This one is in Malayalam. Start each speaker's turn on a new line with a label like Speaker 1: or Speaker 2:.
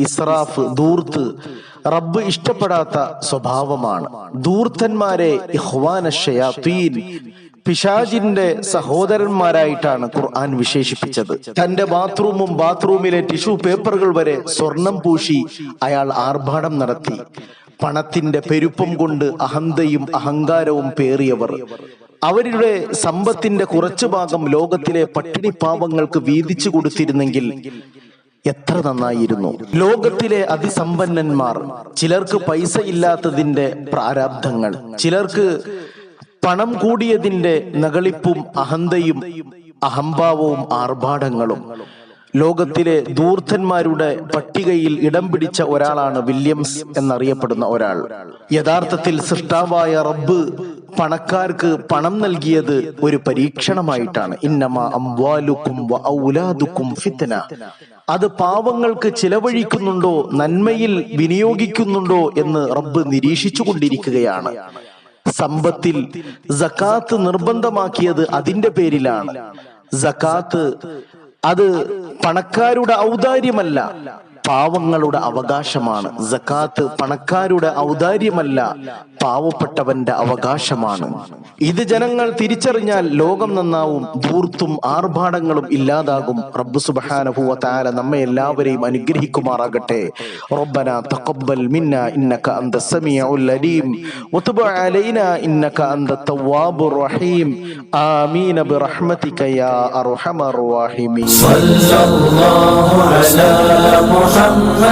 Speaker 1: ഇസ്രാഫ് ദൂർത്ത് റബ്ബ് ഇഷ്ടപ്പെടാത്ത സ്വഭാവമാണ്. ദൂർത്തന്മാരെ പിശാജിന്റെ സഹോദരന്മാരായിട്ടാണ് ഖുർആൻ വിശേഷിപ്പിച്ചത്. തന്റെ ബാത്റൂമും ബാത്റൂമിലെ ടിഷ്യൂ പേപ്പറുകൾ വരെ സ്വർണം പൂശി അയാൾ ആർഭാടം നടത്തി. പണത്തിന്റെ പെരുപ്പം കൊണ്ട് അഹന്തയും അഹങ്കാരവും പേറിയവർ. അവരുടെ സമ്പത്തിന്റെ കുറച്ചു ഭാഗം ലോകത്തിലെ പട്ടിണി പാവങ്ങൾക്ക് വീതിച്ചു കൊടുത്തിരുന്നെങ്കിൽ എത്ര നന്നായിരുന്നു. ലോകത്തിലെ അതിസമ്പന്നന്മാർ ചിലർക്ക് പൈസ ഇല്ലാത്തതിന്റെ പ്രാരാബ്ധങ്ങൾ ചിലർക്ക് പണം കൂടിയതിന്റെ നകളിപ്പും അഹന്തയും അഹംഭാവവും ആർഭാടങ്ങളും. ലോകത്തിലെ ദൂർത്തന്മാരുടെ പട്ടികയിൽ ഇടം പിടിച്ച ഒരാളാണ് വില്യംസ് എന്നറിയപ്പെടുന്ന ഒരാൾ. യഥാർത്ഥത്തിൽ സൃഷ്ടാവായ റബ്ബ് പണക്കാർക്ക് പണം നൽകിയത് ഒരു പരീക്ഷണമായിട്ടാണ്. ഇന്നമ അംവാലുക്കും ഔലാദുക്കും ഫിത്തന അത് പാവങ്ങൾക്ക് ചിലവഴിക്കുന്നുണ്ടോ നന്മയിൽ വിനിയോഗിക്കുന്നുണ്ടോ എന്ന് റബ്ബ് നിരീക്ഷിച്ചു കൊണ്ടിരിക്കുകയാണ് സമ്പത്തിൽ ജക്കാത്ത് നിർബന്ധമാക്കിയത് അതിന്റെ പേരിലാണ്. ജക്കാത്ത് അത് പണക്കാരുടെ ഔദാര്യമല്ല. പാവങ്ങളുടെ അവകാശമാണ് സക്കാത്ത് പണക്കാരുടെ ഔദാര്യമല്ല പാവപ്പെട്ടവന്റെ അവകാശമാണ് ഇത് ജനങ്ങൾ തിരിച്ചറിഞ്ഞാൽ ലോകം നന്നാവും ധൂർത്തും ആർഭാടങ്ങളും ഇല്ലാതാകും റബ്ബ് സുബ്ഹാനഹു വ തആല നമ്മെ എല്ലാവരെയും അനുഗ്രഹിക്കുമാറാകട്ടെ റബ്ബന തഖബ്ബൽ മിന്ന ഇന്നക അന്ത സമീഉൽ അലീം വതുബ് അലൈനാ ഇന്നക അന്ത തവ്വാബുർ റഹീം ആമീൻ ബിറഹ്മതിക യാ അർഹമർ റഹീമീൻ
Speaker 2: صلى الله على محمد